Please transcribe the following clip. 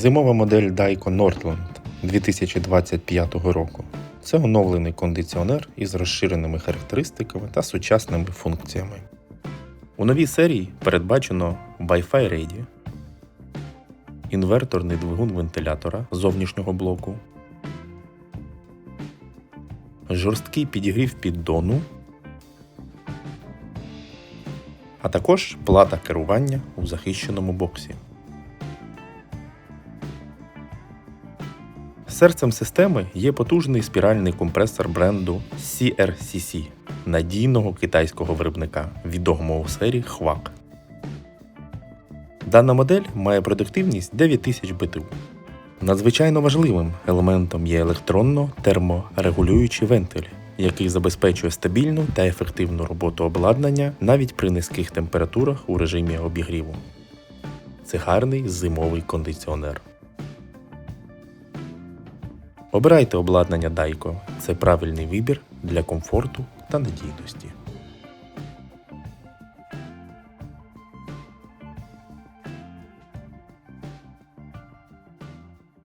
Зимова модель Daico Nordland 2025 року. Це оновлений кондиціонер із розширеними характеристиками та сучасними функціями. У новій серії передбачено Wi-Fi Radio, інверторний двигун вентилятора зовнішнього блоку, жорсткий підігрів піддону, а також плата керування у захищеному боксі. Серцем системи є потужний спіральний компресор бренду CRCC надійного китайського виробника, відомого у сфері Хвак. Дана модель має продуктивність 9000 БТУ. Надзвичайно важливим елементом є електронно-терморегулюючий вентиль, який забезпечує стабільну та ефективну роботу обладнання навіть при низьких температурах у режимі обігріву. Це гарний зимовий кондиціонер. Обирайте обладнання Дайко, Це правильний вибір для комфорту та надійності.